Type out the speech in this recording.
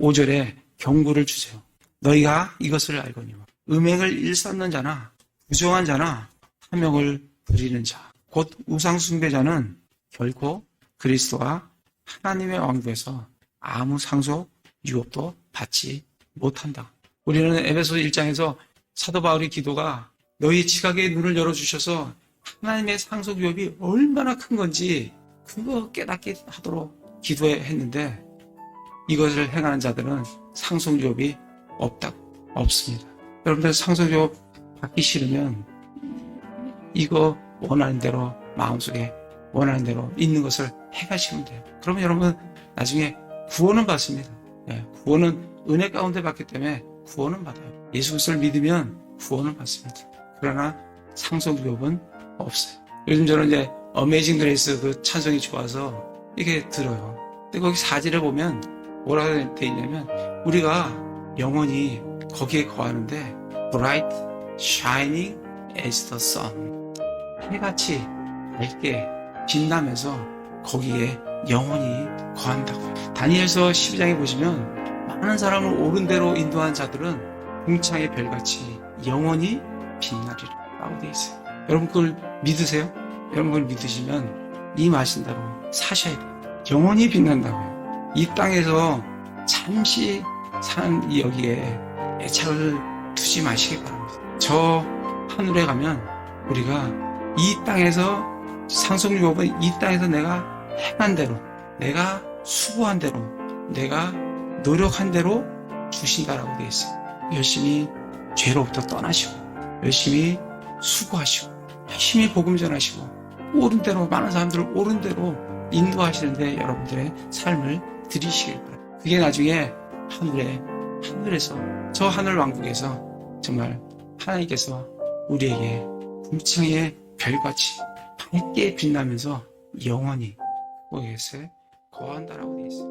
5절에 경고를 주세요. 너희가 이것을 알거니와 음행을 일삼는 자나 부정한 자나 탐욕을 부리는 자, 곧 우상 숭배자는 결코 그리스도와 하나님의 왕국에서 아무 상속 유업도 받지 못한다. 우리는 에베소 1장에서 사도 바울의 기도가 너희 지각의 눈을 열어 주셔서 하나님의 상속 유업이 얼마나 큰 건지 그거 깨닫게 하도록 기도했는데 이것을 행하는 자들은 상속 유업이 없다 없습니다. 여러분들 상속 유업 받기 싫으면 이거 원하는 대로 마음속에 원하는 대로 있는 것을 행하시면 돼요. 그러면 여러분 나중에 구원은 받습니다. 예, 구원은 은혜 가운데 받기 때문에 구원은 받아요. 예수 그리스도를 믿으면 구원을 받습니다. 그러나 상속 유업은 없어요. 요즘 저는 이제 어메이징 그레이스 그 찬송이 좋아서 이게 들어요. 근데 거기 사지를 보면 뭐라고 돼 있냐면 우리가 영원히 거기에 거하는데 bright shining as the sun 해같이 밝게 빛나면서 거기에 영원히 거한다고. 다니엘서 12장에 보시면 많은 사람을 옳은 대로 인도한 자들은 궁창의 별같이 영원히 빛나리라 라고 되어 있어요. 여러분 그걸 믿으세요? 여러분 그걸 믿으시면 이 말씀대로 사셔야 돼요. 영원히 빛난다고요. 이 땅에서 잠시 이 여기에 애착을 두지 마시기 바랍니다. 저 하늘에 가면 우리가 이 땅에서 상속유업은 이 땅에서 내가 행한 대로, 내가 수고한 대로, 내가 노력한 대로 주신다라고 되어 있어요. 열심히 죄로부터 떠나시고, 열심히 수고하시고, 열심히 복음 전하시고, 옳은 대로, 많은 사람들을 옳은 대로 인도하시는데 여러분들의 삶을 드리시길 바랍니다. 그게 나중에 하늘에, 하늘에서, 저 하늘 왕국에서 정말 하나님께서 우리에게 궁창의 별같이 밝게 빛나면서 영원히 거기에서 거한다라고 되어 있어요.